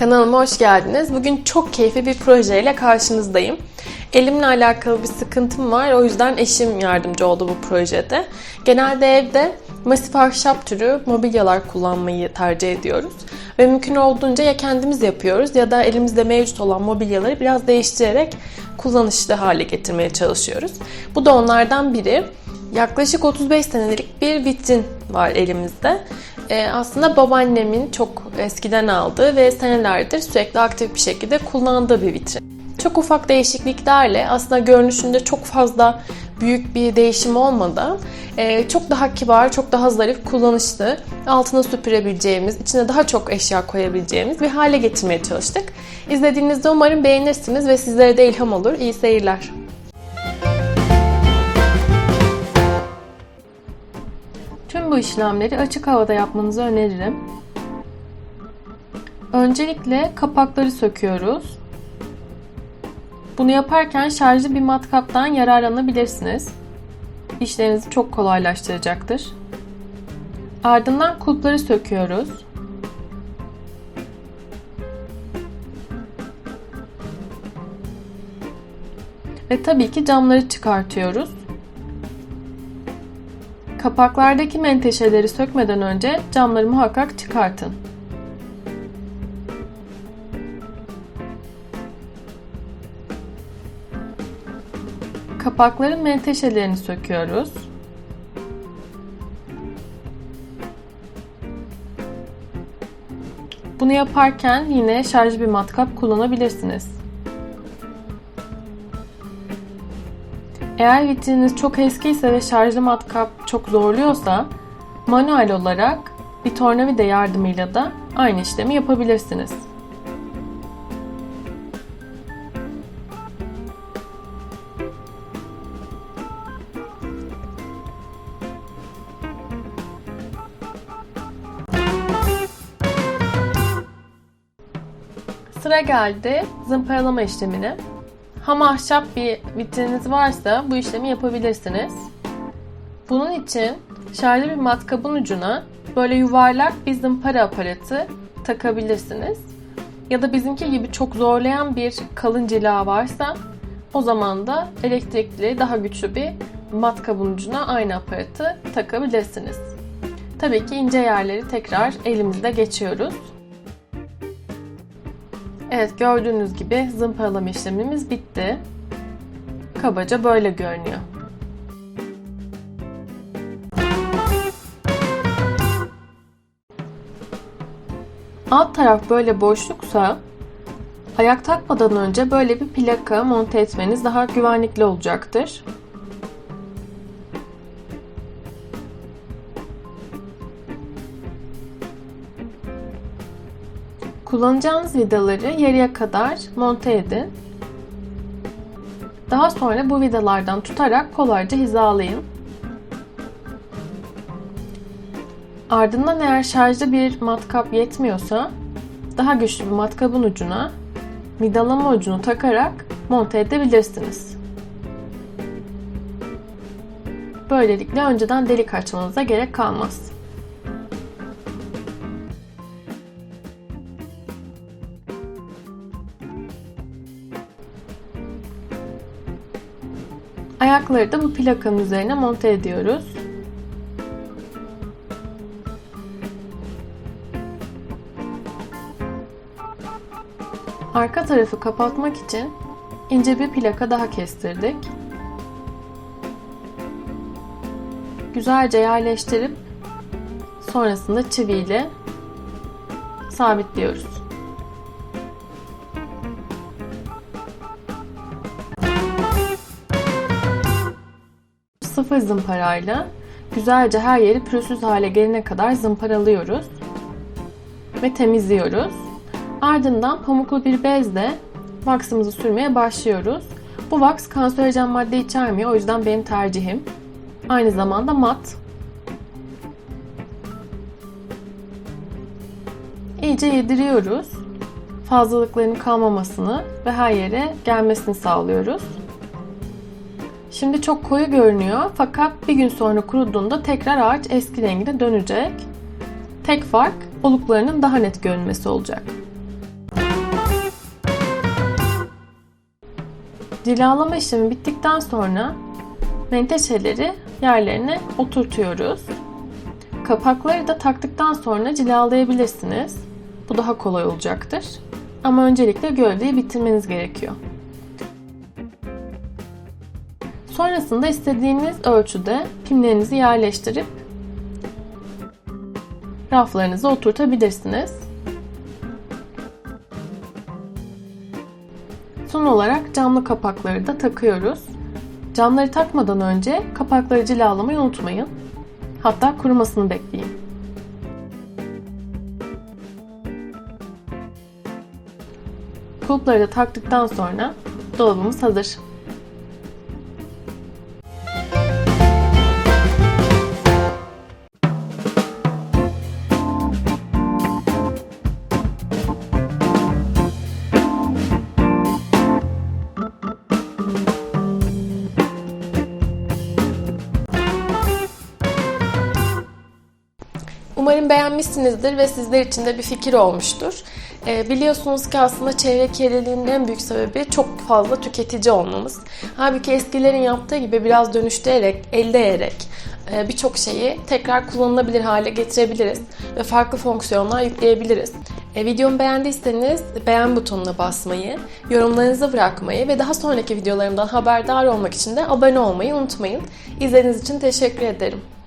Kanalıma hoş geldiniz. Bugün çok keyifli bir projeyle karşınızdayım. Elimle alakalı bir sıkıntım var. O yüzden eşim yardımcı oldu bu projede. Genelde evde masif ahşap türü mobilyalar kullanmayı tercih ediyoruz. Ve mümkün olduğunca ya kendimiz yapıyoruz ya da elimizde mevcut olan mobilyaları biraz değiştirerek kullanışlı hale getirmeye çalışıyoruz. Bu da onlardan biri. Yaklaşık 35 senelik bir vitrin var elimizde. Ee, aslında babaannemin çok eskiden aldığı ve senelerdir sürekli aktif bir şekilde kullandığı bir vitrin. Çok ufak değişikliklerle aslında görünüşünde çok fazla büyük bir değişim olmadan e, çok daha kibar, çok daha zarif, kullanışlı, altına süpürebileceğimiz, içine daha çok eşya koyabileceğimiz bir hale getirmeye çalıştık. İzlediğinizde umarım beğenirsiniz ve sizlere de ilham olur. İyi seyirler. Tüm bu işlemleri açık havada yapmanızı öneririm. Öncelikle kapakları söküyoruz. Bunu yaparken şarjlı bir matkaptan yararlanabilirsiniz. İşlerinizi çok kolaylaştıracaktır. Ardından kulpları söküyoruz. Ve tabii ki camları çıkartıyoruz. Kapaklardaki menteşeleri sökmeden önce camları muhakkak çıkartın. Kapakların menteşelerini söküyoruz. Bunu yaparken yine şarj bir matkap kullanabilirsiniz. Eğer vitrininiz çok eskiyse ve şarjlı matkap çok zorluyorsa manuel olarak bir tornavida yardımıyla da aynı işlemi yapabilirsiniz. Sıra geldi zımparalama işlemine. Ham ahşap bir vitrininiz varsa bu işlemi yapabilirsiniz. Bunun için şarjlı bir matkabın ucuna böyle yuvarlak bir zımpara aparatı takabilirsiniz. Ya da bizimki gibi çok zorlayan bir kalın cila varsa o zaman da elektrikli daha güçlü bir matkabın ucuna aynı aparatı takabilirsiniz. Tabii ki ince yerleri tekrar elimizde geçiyoruz. Evet gördüğünüz gibi zımparalama işlemimiz bitti. Kabaca böyle görünüyor. Alt taraf böyle boşluksa ayak takmadan önce böyle bir plaka monte etmeniz daha güvenlikli olacaktır. Kullanacağınız vidaları yarıya kadar monte edin. Daha sonra bu vidalardan tutarak kolayca hizalayın. Ardından eğer şarjlı bir matkap yetmiyorsa daha güçlü bir matkabın ucuna vidalama ucunu takarak monte edebilirsiniz. Böylelikle önceden delik açmanıza gerek kalmaz. Ayakları da bu plakanın üzerine monte ediyoruz. Arka tarafı kapatmak için ince bir plaka daha kestirdik. Güzelce yerleştirip sonrasında çiviyle sabitliyoruz. Sıfır zımparayla güzelce her yeri pürüzsüz hale gelene kadar zımparalıyoruz ve temizliyoruz. Ardından pamuklu bir bezle vaksımızı sürmeye başlıyoruz. Bu vaks kanserojen madde içermiyor o yüzden benim tercihim. Aynı zamanda mat. İyice yediriyoruz. Fazlalıkların kalmamasını ve her yere gelmesini sağlıyoruz. Şimdi çok koyu görünüyor fakat bir gün sonra kuruduğunda tekrar ağaç eski rengine dönecek. Tek fark oluklarının daha net görünmesi olacak. Cilalama işlemi bittikten sonra menteşeleri yerlerine oturtuyoruz. Kapakları da taktıktan sonra cilalayabilirsiniz. Bu daha kolay olacaktır. Ama öncelikle gövdeyi bitirmeniz gerekiyor. Sonrasında istediğiniz ölçüde pimlerinizi yerleştirip raflarınıza oturtabilirsiniz. Son olarak camlı kapakları da takıyoruz. Camları takmadan önce kapakları cilalamayı unutmayın. Hatta kurumasını bekleyin. Kulpları da taktıktan sonra dolabımız hazır. Umarım beğenmişsinizdir ve sizler için de bir fikir olmuştur. Ee, biliyorsunuz ki aslında çevre kirliliğinin en büyük sebebi çok fazla tüketici olmamız. Halbuki eskilerin yaptığı gibi biraz dönüştürerek, elleyerek e, birçok şeyi tekrar kullanılabilir hale getirebiliriz ve farklı fonksiyonlar yükleyebiliriz. E, videomu beğendiyseniz beğen butonuna basmayı, yorumlarınızı bırakmayı ve daha sonraki videolarımdan haberdar olmak için de abone olmayı unutmayın. İzlediğiniz için teşekkür ederim.